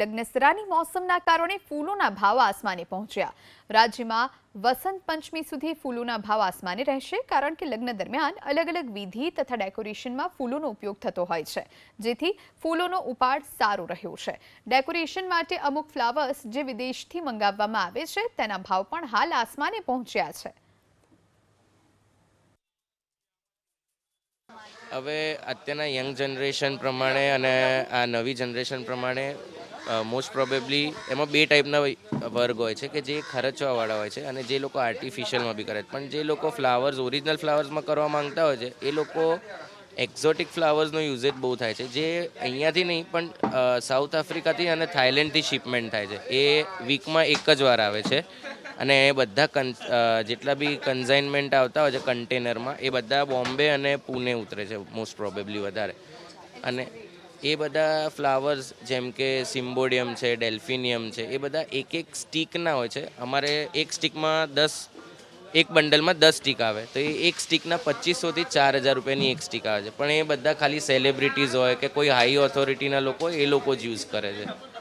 લગ્નસરાની મોસમના કારણે ફૂલોના ભાવ આસમાને પહોંચ્યા. રાજ્યમાં વસંત પંચમી સુધી ફૂલોના ભાવ આસમાને રહેશે, કારણ કે લગ્ન દરમિયાન અલગ અલગ વિધિ તથા ડેકોરેશનમાં ફૂલોનો ઉપયોગ થતો હોય છે, જેથી ફૂલોનો ઉપાડ સારો રહ્યો છે. ડેકોરેશન માટે અમુક ફ્લાવર્સ જે વિદેશથી મંગાવવામાં આવે છે, તેના ભાવ પણ હાલ આસમાને પહોંચ્યા છે. હવે અત્યારના યંગ જનરેશન પ્રમાણે અને આ નવી જનરેશન પ્રમાણે મોસ્ટ પ્રોબેબલી એમાં બે ટાઈપના વર્ગ હોય છે કે જે ખર્ચવાવાળા હોય છે અને જે લોકો આર્ટિફિશિયલમાં બી કરે છે. પણ જે લોકો ફ્લાવર્સ ઓરિજિનલ ફ્લાવર્સમાં કરવા માંગતા હોય છે, એ લોકો એક્ઝોટિક ફ્લાવર્સનો યુઝેજ બહુ થાય છે. જે અહીંયાથી નહીં, પણ સાઉથ આફ્રિકાથી અને થાઇલેન્ડથી શિપમેન્ટ થાય છે. એ વીકમાં એક જ વાર આવે છે. અને એ બધા કન જેટલા બી કન્ઝાઇનમેન્ટ આવતા હોય છે કન્ટેનરમાં એ બધા બોમ્બે અને પુણે ઉતરે છે મોસ્ટ પ્રોબેબલી વધારે. અને એ બધા ફ્લાવર્સ જેમ કે સિમ્બોડિયમ છે ડેલ્ફિનિયમ છે, એ બધા એક એક સ્ટીકના હોય છે. અમારે એક સ્ટીકમાં દસ, એક બંડલમાં દસ સ્ટીક આવે. તો એ એક સ્ટીકના પચીસોથી ચાર હજાર રૂપિયાની એક સ્ટીક આવે છે. પણ એ બધા ખાલી સેલિબ્રિટીઝ હોય કે કોઈ હાઈ ઓથોરિટીના લોકો એ લોકો જ યુઝ કરે છે.